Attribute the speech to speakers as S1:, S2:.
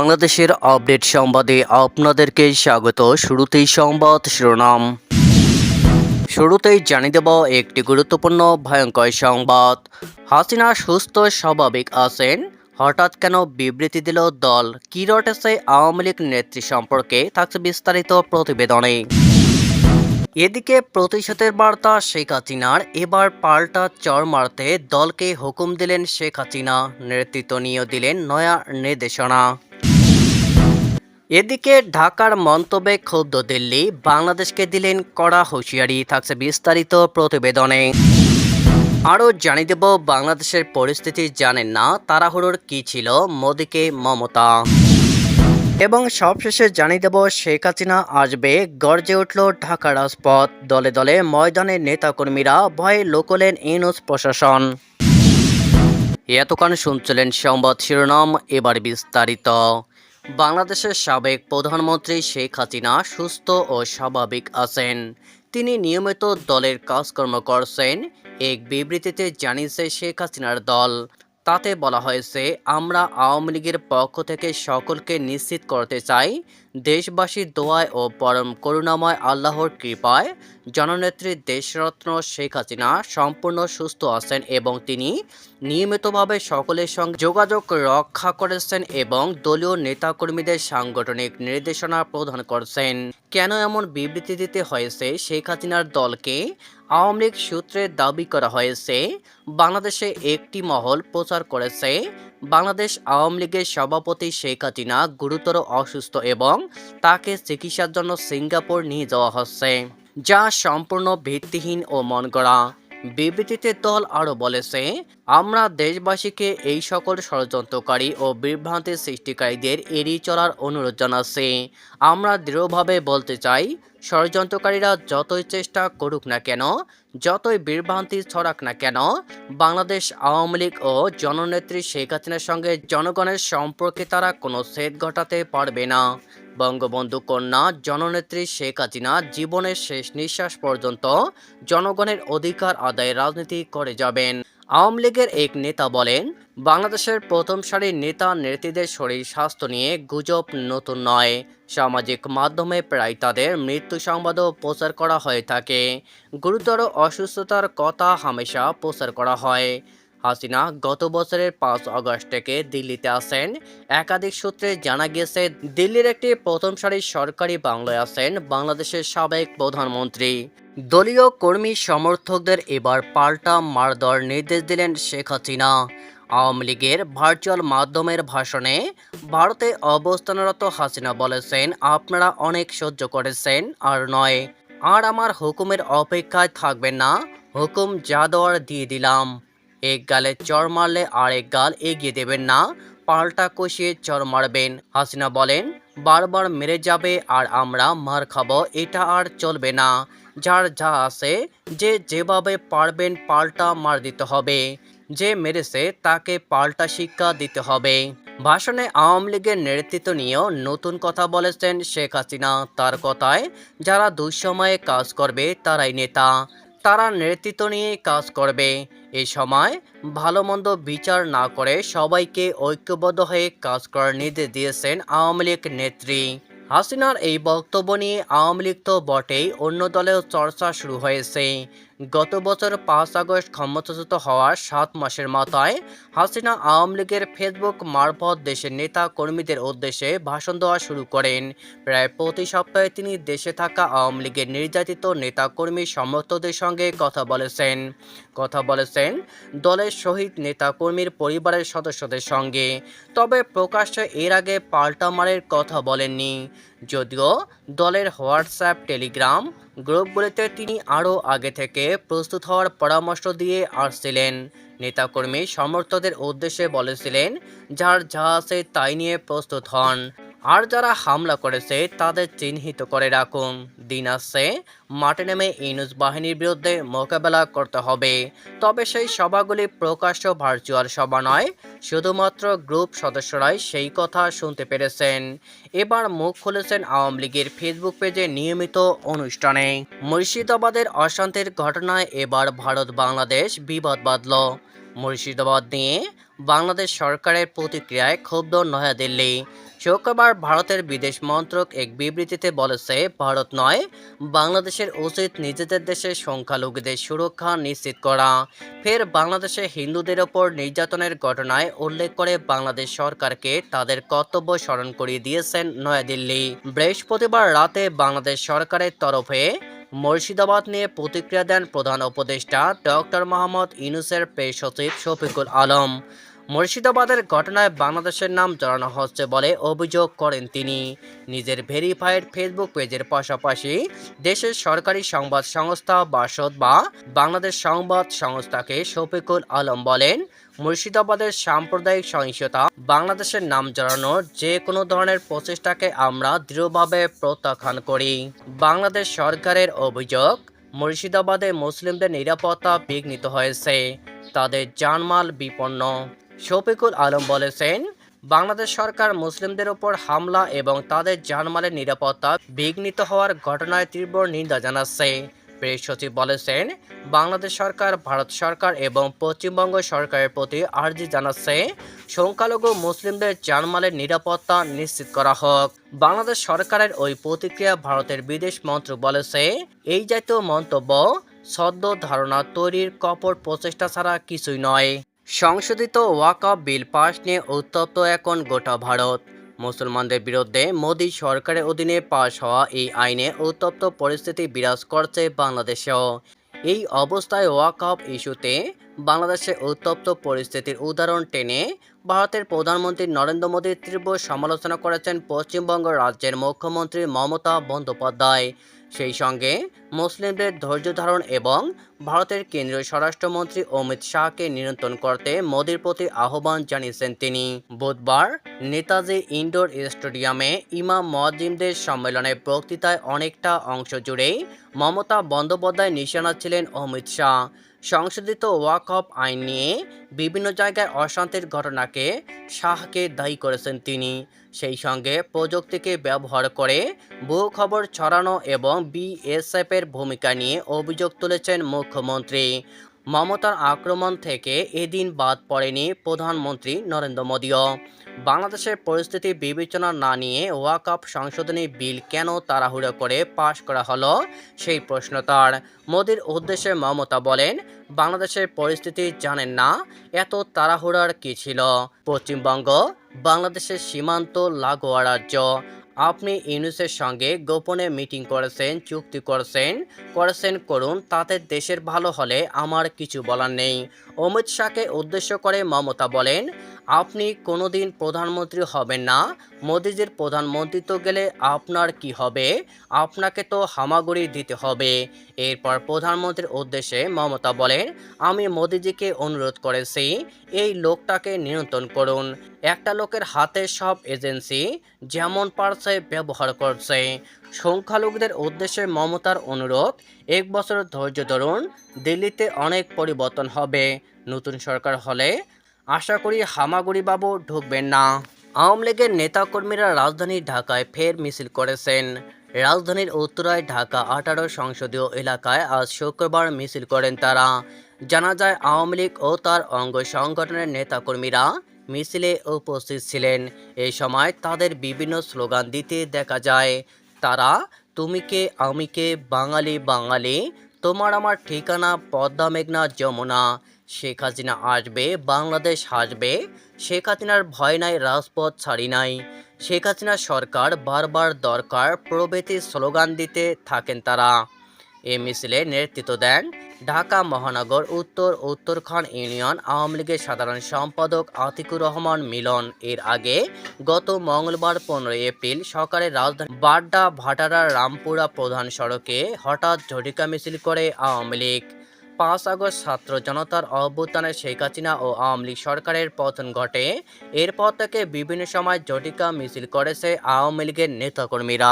S1: বাংলাদেশের আপডেট সংবাদে আপনাদেরকে স্বাগত। শুরুতেই সংবাদ শিরোনাম। শুরুতেই জানিয়ে দেব একটি গুরুত্বপূর্ণ ভয়ঙ্কর সংবাদ। হাসিনা সুস্থ, স্বাভাবিক আছেন। হঠাৎ কেন বিবৃতি দিল দল? কি রটেছে আওয়ামী লীগ নেত্রী সম্পর্কে? থাকছে বিস্তারিত প্রতিবেদনে। এদিকে প্রতিশোধের বার্তা শেখ হাসিনার। এবার পাল্টা চর মারতে দলকে হুকুম দিলেন শেখ হাসিনা। নেতৃত্ব নিয়ে দিলেন নয়া নির্দেশনা। এদিকে ঢাকার মন্তব্যে ক্ষুব্ধ দিল্লি, বাংলাদেশকে দিলেন কড়া হুঁশিয়ারি, থাকছে বিস্তারিত প্রতিবেদনে। আরও জানিয়ে দেব, বাংলাদেশের পরিস্থিতি জানেন না, তাড়াহুড়োর কি ছিল, মোদিকে মমতা। এবং সবশেষে জানিয়ে দেব, শেখ হাসিনা আসবে, গর্জে উঠল ঢাকা রাজপথ। দলে দলে ময়দানে নেতাকর্মীরা ভয়ে লোকলেন ইউনুস প্রশাসন। এতক্ষণ শুনছিলেন সংবাদ শিরোনাম, এবার বিস্তারিত। বাংলাদেশের সাবেক প্রধানমন্ত্রী শেখ হাসিনা সুস্থ ও স্বাভাবিক আছেন। তিনি নিয়মিত দলের কাজকর্ম করছেন। এক বিবৃতিতে জানিয়েছে শেখ হাসিনার দল। তাতে বলা হয়েছে, আমরা আওয়ামী লীগের পক্ষ থেকে সকলকে নিশ্চিত করতে চাই দেশবাসীর দোয়ায় ও পরম করুণাময় আল্লাহর কৃপায় জননেত্রী দেশরত্ন শেখ হাসিনা সম্পূর্ণ সুস্থ আছেন এবং তিনি নিয়মিতভাবে সকলের সঙ্গে যোগাযোগ রক্ষা করেছেন এবং দলীয় নেতাকর্মীদের সাংগঠনিক নির্দেশনা প্রদান করছেন। কেন এমন বিবৃতি দিতে হয়েছে? শেখ হাসিনার দলকে আওয়ামী লীগ সূত্রে দাবি করা হয়েছে, বাংলাদেশে একটি মহল প্রচার করেছে বাংলাদেশ আওয়ামী লীগের সভাপতি শেখ হাসিনা গুরুতর অসুস্থ এবং তাকে চিকিৎসার জন্য সিঙ্গাপুর নিয়ে যাওয়া হচ্ছে, যা সম্পূর্ণ ভিত্তিহীন ও মন গড়া বিবৃতিতে দল আরও বলেছে, আমরা দেশবাসীকে এই সকল ষড়যন্ত্রকারী ও বিভ্রান্তি সৃষ্টিকারীদের এড়িয়ে চলার অনুরোধ জানাচ্ছি। আমরা দৃঢ়ভাবে বলতে চাই, ষড়যন্ত্রকারীরা যতই চেষ্টা করুক না কেন, যতই বিভ্রান্তি ছড়াক না কেন, বাংলাদেশ আওয়ামী লীগ ও জননেত্রী শেখ হাসিনার সঙ্গে জনগণের সম্পর্কে তারা কোনো ছেদ ঘটাতে পারবে না। বঙ্গবন্ধু কন্যা জননেত্রী শেখ হাসিনা জীবনের শেষ নিঃশ্বাস পর্যন্ত জনগণের অধিকার আদায়ে রাজনীতি করে যাবেন। আওয়ামী লীগের এক নেতা বলেন, বাংলাদেশের প্রথম সারির নেতা নেত্রীদের শরীর স্বাস্থ্য নিয়ে গুজব নতুন নয়। সামাজিক মাধ্যমে প্রায় তাদের মৃত্যু সংবাদও প্রচার করা হয়ে থাকে। গুরুতর অসুস্থতার কথা হামেশা প্রচার করা হয়। হাসিনা গত বছরের পাঁচ আগস্ট থেকে দিল্লিতে আসেন একাধিক সূত্রে জানা গিয়েছে, দিল্লির একটি প্রথম সারির সরকারি বাংলায় আছেন বাংলাদেশের সাবেক প্রধানমন্ত্রী। দলীয় কর্মী সমর্থকদের এবার পাল্টা মারধর নির্দেশ দিলেন শেখ হাসিনা। আওয়ামী লীগের ভার্চুয়াল মাধ্যমের ভাষণে ভারতে অবস্থানরত হাসিনা বলেছেন, আপনারা অনেক সহ্য করেছেন, আর নয়, আর আমার হুকুমের অপেক্ষায় থাকবেন না। হুকুম যা দেওয়ার দিয়ে দিলাম। এক গালে চর মারলে আরেক গাল এগিয়ে দেবেন না। পাল্টা কষিয়ে চর মারবেন। হাসিনা বলেন, বারবার মেরে যাবে আর আমরা মার খাব, এটা আর চলবে না। যার যা আছে, যে যেভাবে পারবেন পাল্টা মার দিতে হবে। যে মেরেছে, তাকে পাল্টা শিক্ষা দিতে হবে। ভাষণে আওয়ামী লীগের নেতৃত্ব নিয়েও নতুন কথা বলেছেন শেখ হাসিনা। তার কথায়, যারা দুঃসময়ে কাজ করবে, তারাই নেতা। তারা নেতৃত্ব নিয়ে কাজ করবে। এ সময় ভালো মন্দ বিচার না করে সবাইকে ঐক্যবদ্ধ হয়ে কাজ করার নির্দেশ দিয়েছেন আওয়ামী লীগ নেত্রী। হাসিনার এই বক্তব্য নিয়ে আওয়ামী লীগ তো বটেই, অন্য দলেও চর্চা শুরু হয়েছে। গত বছর পাঁচ আগস্ট ক্ষমতাচ্যুত হওয়ার সাত মাসের মাথায় হাসিনা আওয়ামী লীগের ফেসবুক মারফত দেশের নেতা কর্মীদের উদ্দেশ্যে ভাষণ দেওয়া শুরু করেন। প্রায় প্রতি সপ্তাহে তিনি দেশে থাকা আওয়ামী লীগের নির্যাতিত নেতা কর্মী সমর্থকদের সঙ্গে কথা বলেছেন। কথা বলেছেন দলের শহীদ নেতা কর্মীর পরিবারের সদস্যদের সঙ্গে। তবে প্রকাশ্যে এর আগে পাল্টা মারের কথা বলেননি। যদিও দলের হোয়াটসঅ্যাপ, টেলিগ্রাম গ্রুপগুলিতে তিনি আরও আগে থেকে প্রস্তুত হওয়ার পরামর্শ দিয়ে আসছিলেন। নেতাকর্মী সমর্থকদের উদ্দেশ্যে বলেছিলেন, যার যা আছে তাই নিয়ে প্রস্তুত হন। আর যারা হামলা করেছে, তাদের চিহ্নিত করে রাখুন। দিন আসছে, মাঠে নেমে ইনুস বাহিনীর বিরুদ্ধে মোকাবেলা করতে হবে। তবে সেই সভাগুলি প্রকাশ্য ভার্চুয়াল সভা নয়, শুধুমাত্র গ্রুপ সদস্যরাই সেই কথা শুনতে পেরেছেন। এবার মুখ খুলেছেন আওয়ামী লীগের ফেসবুক পেজে নিয়মিত অনুষ্ঠানে। মুর্শিদাবাদের অশান্তির ঘটনায় এবার ভারত বাংলাদেশ বিবাদ বাঁধল। মুর্শিদাবাদ নিয়ে বাংলাদেশ সরকারের প্রতিক্রিয়ায় ক্ষুব্ধ নয়াদিল্লি। শুক্রবার ভারতের বিদেশ মন্ত্রক এক বিবৃতিতে বলেছে, ভারত নয়, বাংলাদেশের উচিত নিজেদের দেশে সংখ্যালঘুদের সুরক্ষা নিশ্চিত করা। ফের বাংলাদেশে হিন্দুদের ওপর নির্যাতনের ঘটনায় উল্লেখ করে বাংলাদেশ সরকারকে তাদের কর্তব্য স্মরণ করিয়ে দিয়েছেন নয়াদিল্লি। বৃহস্পতিবার রাতে বাংলাদেশ সরকারের তরফে মুর্শিদাবাদ নিয়ে প্রতিক্রিয়া দেন প্রধান উপদেষ্টা ডক্টর মোহাম্মদ ইউনুসের পেশ সচিব শফিকুল আলম। মুর্শিদাবাদের ঘটনায় বাংলাদেশের নাম জড়ানো হচ্ছে বলে অভিযোগ করেন তিনি। নিজের ভেরিফাইড ফেসবুক পেজের পাশাপাশি দেশের সরকারি সংবাদ সংস্থা বাসদ বা বাংলাদেশ সংবাদ সংস্থাকে শফিকুল আলম বলেন, মুর্শিদাবাদের সাম্প্রদায়িক সহিংসতা, বাংলাদেশের নাম জড়ানোর যে কোনো ধরনের প্রচেষ্টাকে আমরা দৃঢ়ভাবে প্রত্যাখ্যান করি। বাংলাদেশ সরকারের অভিযোগ, মুর্শিদাবাদে মুসলিমদের নিরাপত্তা বিঘ্নিত হয়েছে, তাদের জানমাল বিপন্ন। শফিকুল আলম বলেছেন, বাংলাদেশ সরকার মুসলিমদের ওপর হামলা এবং তাদের জানমালের নিরাপত্তা বিঘ্নিত হওয়ার ঘটনায় তীব্র নিন্দা জানাচ্ছে। প্রেস সচিব বলেছেন, বাংলাদেশ সরকার, ভারত সরকার এবং পশ্চিমবঙ্গ সরকারের প্রতি আর্জি জানাচ্ছে, সংখ্যালঘু মুসলিমদের জানমালের নিরাপত্তা নিশ্চিত করা হোক। বাংলাদেশ সরকারের ওই প্রতিক্রিয়া ভারতের বিদেশ মন্ত্রক বলেছে, এই জাতীয় মন্তব্য সদ্য ধারণা তৈরির কপট প্রচেষ্টা ছাড়া কিছুই নয়। সংশোধিত ওয়াকআপ বিল পাশ নিয়ে উত্তপ্ত এখন গোটা ভারত। মুসলমানদের বিরুদ্ধে মোদী সরকারের অধীনে পাশ হওয়া এই আইনে উত্তপ্ত পরিস্থিতি বিরাজ করছে বাংলাদেশেও। এই অবস্থায় ওয়াকআপ ইস্যুতে বাংলাদেশে উত্তপ্ত পরিস্থিতির উদাহরণ টেনে ভারতের প্রধানমন্ত্রী নরেন্দ্র মোদীর তীব্র সমালোচনা করেছেন পশ্চিমবঙ্গ রাজ্যের মুখ্যমন্ত্রী মমতা বন্দ্যোপাধ্যায়। সেই সঙ্গে মুসলিমদের ধৈর্য ধারণ এবং ভারতের কেন্দ্রীয় স্বরাষ্ট্রমন্ত্রী অমিত শাহকে নিয়ন্ত্রণ করতে মোদীর প্রতি আহ্বান জানিয়েছেন তিনি। বুধবার নেতাজি ইনডোর স্টেডিয়ামে ইমাম মজিমদের সম্মেলনে বক্তৃতায় অনেকটা অংশ জুড়েই মমতা বন্দ্যোপাধ্যায় নিশানা ছিলেন অমিত শাহ। সংশোধিত ওয়াকফ আইন নিয়ে বিভিন্ন জায়গায় অশান্তির ঘটনাকে শাহকে দায়ী করেছেন তিনি। সেই সঙ্গে প্রযুক্তিকে ব্যবহার করে ভূ খবর ছড়ানো এবং বিএসএফের ভূমিকা নিয়ে অভিযোগ তুলেছেন মুখ্যমন্ত্রী। মমতার আক্রমণ থেকে এদিন বাদ পড়েনি প্রধানমন্ত্রী নরেন্দ্র মোদীও। বাংলাদেশের পরিস্থিতি বিবেচনা না নিয়ে ওয়াকআপ সংশোধনী বিল কেন তাড়াহুড়ো করে পাশ করা হলো, সেই প্রশ্ন তার। মোদীর উদ্দেশ্যে মমতা বলেন, বাংলাদেশের পরিস্থিতি জানেন না, এত তাড়াহুড়ার কী ছিল? পশ্চিমবঙ্গ, বাংলাদেশের সীমান্ত লাগোয়া রাজ্য। আপনি ইউনুসের সঙ্গে গোপনে মিটিং করেছেন, চুক্তি করেছেন করেছেন, করুন, তাতে দেশের ভালো হলে আমার কিছু বলার নেই। অমিত শাহকে উদ্দেশ্য করে মমতা বলেন আপনি কোনোদিন প্রধানমন্ত্রী হবেন না। মোদিজির প্রধানমন্ত্রিত্ব গেলে আপনার কি হবে? আপনাকে তো হামাগুড়ি দিতে হবে। এরপর প্রধানমন্ত্রীর উদ্দেশ্যে মমতা বলেন, আমি মোদিজিকে অনুরোধ করেছি, এই লোকটাকে নিয়ন্ত্রণ করুন। একটা লোকের হাতে সব এজেন্সি যেমন পারছে ব্যবহার করছে। সংখ্যালঘুদের উদ্দেশ্যে মমতার অনুরোধ, এক বছর ধৈর্য ধরুন, দিল্লিতে অনেক পরিবর্তন হবে। নতুন সরকার হলে আশা করি হামাগুড়ি বাবু ঢুকবেন না। আওয়ামী লীগের নেতাকর্মীরা রাজধানী ঢাকায় ফের মিছিল করেছেন। রাজধানীর উত্তরায় ঢাকা আঠারো সংসদীয় এলাকায় আজ শুক্রবার মিছিল করেন তারা। জানা যায়, আওয়ামী লীগ ও তার অঙ্গ সংগঠনের নেতাকর্মীরা মিছিলে উপস্থিত ছিলেন। এই সময় তাদের বিভিন্ন স্লোগান দিতে দেখা যায়, তারা তুমি কে, আমি কে, বাঙালি বাঙালি, তোমার আমার ঠিকানা পদ্মা মেঘনা যমুনা। শেখ হাসিনা আসবে, বাংলাদেশ হাসবে শেখ হাসিনার ভয় নাই, রাজপথ ছাড়ি নাই। শেখ হাসিনা সরকার বারবার দরকার, প্রভৃতি স্লোগান দিতে থাকেন তারা। এ মিছিলে নেতৃত্ব দেন ঢাকা মহানগর উত্তর উত্তরখান ইউনিয়ন আওয়ামী লীগের সাধারণ সম্পাদক আতিকুর রহমান মিলন। এর আগে গত মঙ্গলবার পনেরোই এপ্রিল সকালে রাজধানী বাড্ডা ভাটারা রামপুরা প্রধান সড়কে হঠাৎ ঝটিকা মিছিল করে আওয়ামী লীগ। পাঁচ আগস্ট ছাত্র জনতার অভ্যুত্থানে শেখ হাসিনা ও আওয়ামী লীগ সরকারের পতন ঘটে। এরপর থেকে বিভিন্ন সময় জটিকা মিছিল করেছে আওয়ামী লীগের নেতাকর্মীরা।